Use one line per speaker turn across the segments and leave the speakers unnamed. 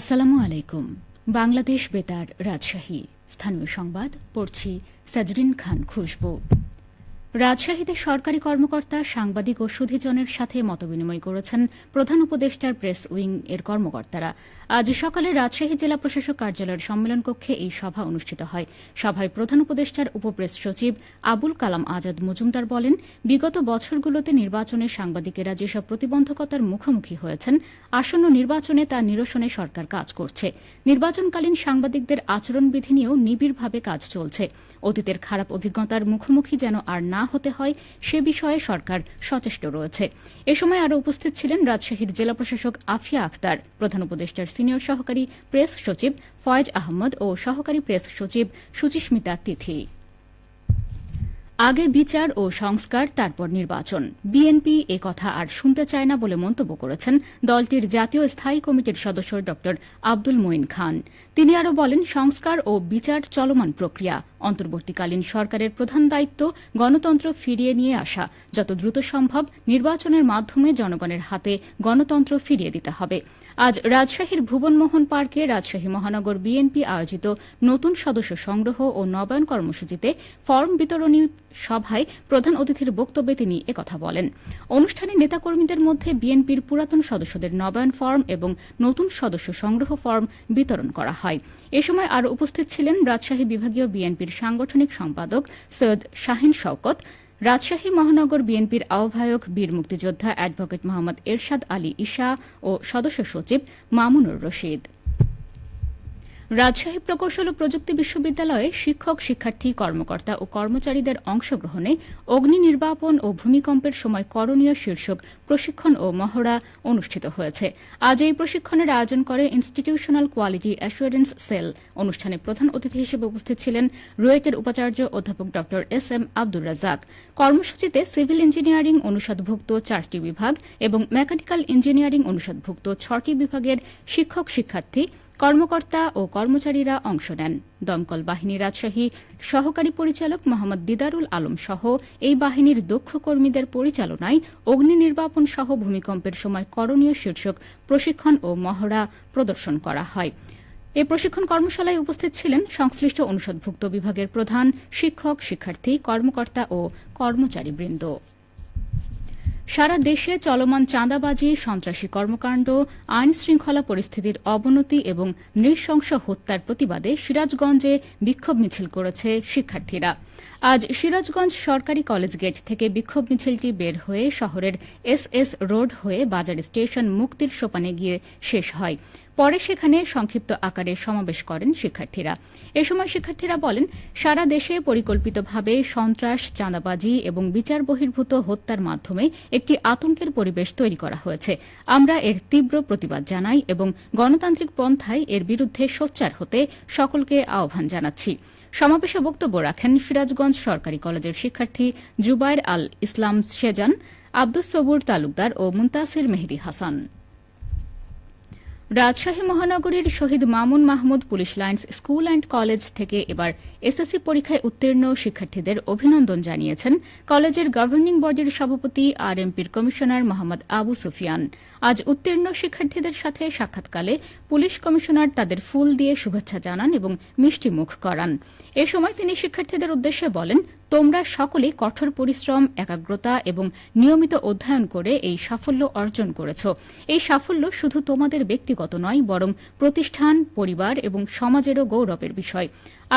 আসসালামু আলাইকুম বাংলাদেশ বেতার রাজশাহী স্থানীয় সংবাদ পড়ছি সাজরিন খান খুশবু রাজশাহীতে সরকারি কর্মকর্তা সাংবাদিক ও সুধীজনের সাথে মতবিনিময় করেছেন প্রধান উপদেষ্টার প্রেস উইং এর কর্মকর্তারা আজ সকালে রাজশাহী জেলা প্রশাসক কার্যালয়ের সম্মেলন কক্ষে এই সভা অনুষ্ঠিত হয় সভায় প্রধান উপদেষ্টার উপপ্রেস সচিব আবুল কালাম আজাদ মজুমদার বলেন বিগত বছরগুলোতে নির্বাচনে সাংবাদিকেরা যেসব প্রতিবন্ধকতার মুখোমুখি হয়েছেন আসন্ন নির্বাচনে তা নিরসনে সরকার কাজ করছে নির্বাচনকালীন সাংবাদিকদের আচরণবিধি নিয়েও নিবিড়ভাবে কাজ চলছে অতীতের খারাপ অভিজ্ঞতার মুখোমুখি যেন আর না না হতে হয় সে বিষয়ে সরকার সচেষ্ট রয়েছে এ সময় আরও উপস্থিত ছিলেন রাজশাহীর জেলা প্রশাসক আফিয়া আখতার প্রধান উপদেষ্টার সিনিয়র সহকারী প্রেস সচিব ফয়েজ আহমদ ও সহকারী প্রেস সচিব সুচিস্মিতা তিথি আগে বিচার ও সংস্কার তারপর নির্বাচন বিএনপি এ কথা আর শুনতে চায় না বলে মন্তব্য করেছেন দলটির জাতীয় স্থায়ী কমিটির সদস্য ড আব্দুল মঈন খান তিনি আরও বলেন সংস্কার ও বিচার চলমান প্রক্রিয়া অন্তর্বর্তীকালীন সরকারের প্রধান দায়িত্ব গণতন্ত্র ফিরিয়ে নিয়ে আসা যত দ্রুত সম্ভব নির্বাচনের মাধ্যমে জনগণের হাতে গণতন্ত্র ফিরিয়ে দিতে হবে আজ রাজশাহীর ভুবনমোহন পার্কে রাজশাহী মহানগর বিএনপি আয়োজিত নতুন সদস্য সংগ্রহ ও নবায়ন কর্মসূচিতে ফর্ম বিতরণী সভায় প্রধান অতিথির বক্তব্যে তিনি একথা বলেন অনুষ্ঠানে নেতাকর্মীদের মধ্যে বিএনপির পুরাতন সদস্যদের নবায়ন ফর্ম এবং নতুন সদস্য সংগ্রহ ফর্ম বিতরণ করা হয় এ সময় আরও উপস্থিত ছিলেন রাজশাহী বিভাগীয় বিএনপি বিএনপির সাংগঠনিক সম্পাদক সৈয়দ শাহিন শওকত রাজশাহী মহানগর বিএনপির আহ্বায়ক বীর মুক্তিযোদ্ধা অ্যাডভোকেট মোহাম্মদ এরশাদ আলী ইশা ও সদস্য সচিব মামুনুর রশিদ রাজশাহী প্রকৌশল ও প্রযুক্তি বিশ্ববিদ্যালয়ে শিক্ষক শিক্ষার্থী কর্মকর্তা ও কর্মচারীদের অংশগ্রহণে অগ্নি নির্বাপন ও ভূমিকম্পের সময় করণীয় শীর্ষক প্রশিক্ষণ ও মহড়া অনুষ্ঠিত হয়েছে আজ এই প্রশিক্ষণের আয়োজন করে ইনস্টিটিউশনাল কোয়ালিটি অ্যাসুরেন্স সেল অনুষ্ঠানে প্রধান অতিথি হিসেবে উপস্থিত ছিলেন রুয়েটের উপাচার্য অধ্যাপক ড এস এম আব্দুর রাজাক কর্মসূচিতে সিভিল ইঞ্জিনিয়ারিং অনুষদভুক্ত চারটি বিভাগ এবং মেকানিক্যাল ইঞ্জিনিয়ারিং অনুষদভুক্ত ছটি বিভাগের শিক্ষক শিক্ষার্থী কর্মকর্তা ও কর্মচারীরা অংশ নেন দমকল বাহিনী রাজশাহী সহকারী পরিচালক মোহাম্মদ দিদারুল আলম সহ এই বাহিনীর দক্ষ কর্মীদের পরিচালনায় অগ্নি নির্বাপন সহ ভূমিকম্পের সময় করণীয় শীর্ষক প্রশিক্ষণ ও মহড়া প্রদর্শন করা হয় এ প্রশিক্ষণ কর্মশালায় উপস্থিত ছিলেন সংশ্লিষ্ট অনুষদভুক্ত বিভাগের প্রধান শিক্ষক শিক্ষার্থী কর্মকর্তা ও কর্মচারীবৃন্দ সারা দেশে চলমান চাঁদাবাজি সন্ত্রাসী কর্মকাণ্ড আইন শৃঙ্খলা পরিস্থিতির অবনতি এবং নৃশংস হত্যার প্রতিবাদে সিরাজগঞ্জে বিক্ষোভ মিছিল করেছে শিক্ষার্থীরা আজ সিরাজগঞ্জ সরকারি কলেজ গেট থেকে বিক্ষোভ মিছিলটি বের হয়ে শহরের এস এস রোড হয়ে বাজার স্টেশন মুক্তির সোপানে গিয়ে শেষ হয় পরে সেখানে সংক্ষিপ্ত আকারে সমাবেশ করেন শিক্ষার্থীরা এ সময় শিক্ষার্থীরা বলেন সারা দেশে পরিকল্পিতভাবে সন্ত্রাস চাঁদাবাজি এবং বিচার বহির্ভূত হত্যার মাধ্যমে একটি আতঙ্কের পরিবেশ তৈরি করা হয়েছে আমরা এর তীব্র প্রতিবাদ জানাই এবং গণতান্ত্রিক পন্থায় এর বিরুদ্ধে সোচ্চার হতে সকলকে আহ্বান জানাচ্ছি সমাবেশে বক্তব্য রাখেন সিরাজগঞ্জ সরকারি কলেজের শিক্ষার্থী জুবাইর আল ইসলাম সেজান আব্দুস সবুর তালুকদার ও মুন্তাসির মেহেদি হাসান রাজশাহী মহানগরীর Shahid Mamun Mahmud police lines school and college থেকে এবার এসএসসি পরীক্ষায় উত্তীর্ণ শিক্ষার্থীদের অভিনন্দন জানিয়েছেন কলেজের গভর্নিং বোর্ডের সভাপতি আর এমপির কমিশনার মোহাম্মদ আবু সুফিয়ান আজ উত্তীর্ণ শিক্ষার্থীদের সাথে সাক্ষাৎকালে পুলিশ কমিশনার তাদের ফুল দিয়ে শুভেচ্ছা জানান এবং মিষ্টি মুখ করান এ সময় তিনি শিক্ষার্থীদের উদ্দেশ্যে বলেন তোমরা সকলে কঠোর পরিশ্রম একাগ্রতা এবং নিয়মিত অধ্যয়ন করে এই সাফল্য অর্জন করেছ এই সাফল্য শুধু তোমাদের ব্যক্তিগত নয় বরং প্রতিষ্ঠান পরিবার এবং সমাজেরও গৌরবের বিষয়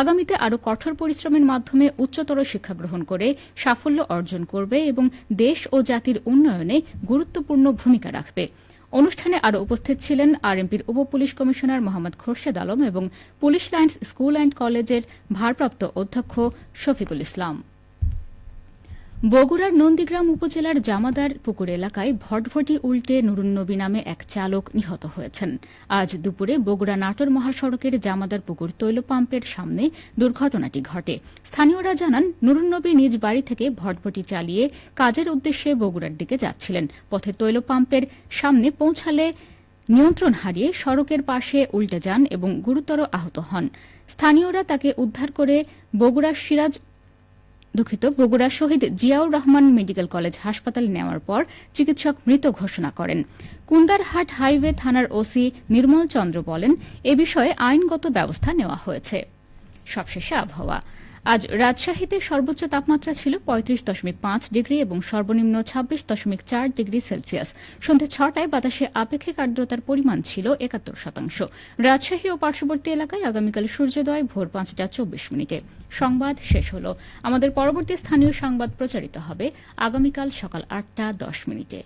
আগামীতে আরও কঠোর পরিশ্রমের মাধ্যমে উচ্চতর শিক্ষা গ্রহণ করে সাফল্য অর্জন করবে এবং দেশ ও জাতির উন্নয়নে গুরুত্বপূর্ণ ভূমিকা রাখবে অনুষ্ঠানে আরও উপস্থিত ছিলেন আরএমপির উপ পুলিশ কমিশনার মোহাম্মদ খোরশেদ আলম এবং পুলিশ লাইন্স স্কুল অ্যান্ড কলেজের ভারপ্রাপ্ত অধ্যক্ষ শফিকুল ইসলাম বগুড়ার নন্দীগ্রাম উপজেলার জামাদার পুকুর এলাকায় ভটভটি উল্টে নুরুন্নবী নামে এক চালক নিহত হয়েছেন আজ দুপুরে বগুড়া নাটোর মহাসড়কের জামাদার পুকুর তৈল পাম্পের সামনে দুর্ঘটনাটি ঘটে স্থানীয়রা জানান নুরুন্নবী নিজ বাড়ি থেকে ভটভটি চালিয়ে কাজের উদ্দেশ্যে বগুড়ার দিকে যাচ্ছিলেন পথে তৈল পাম্পের সামনে পৌঁছালে নিয়ন্ত্রণ হারিয়ে সড়কের পাশে উল্টে যান এবং গুরুতর আহত হন স্থানীয়রা তাকে উদ্ধার করে বগুড়া সিরাজ দুঃখিত বগুড়া শহীদ জিয়াউর রহমান মেডিকেল কলেজ হাসপাতালে নেওয়ার পর চিকিৎসক মৃত ঘোষণা করেন কুন্দারহাট হাইওয়ে থানার ওসি নির্মল চন্দ্র বলেন এ বিষয়ে আইনগত ব্যবস্থা নেওয়া হয়েছে সবশেষে আবহাওয়া আজ রাজশাহীতে সর্বোচ্চ তাপমাত্রা ছিল পঁয়ত্রিশ দশমিক পাঁচ ডিগ্রি এবং সর্বনিম্ন ছাব্বিশ দশমিক চার ডিগ্রি সেলসিয়াস সন্ধে ছটায় বাতাসে আপেক্ষিক আর্দ্রতার পরিমাণ ছিল একাত্তর শতাংশ রাজশাহী ও পার্শ্ববর্তী এলাকায় আগামীকাল সূর্যোদয় ভোর পাঁচটা চব্বিশ মিনিটে সংবাদ শেষ হল আমাদের পরবর্তী স্থানীয় সংবাদ প্রচারিত হবে আগামীকাল সকাল আটটা দশ মিনিটে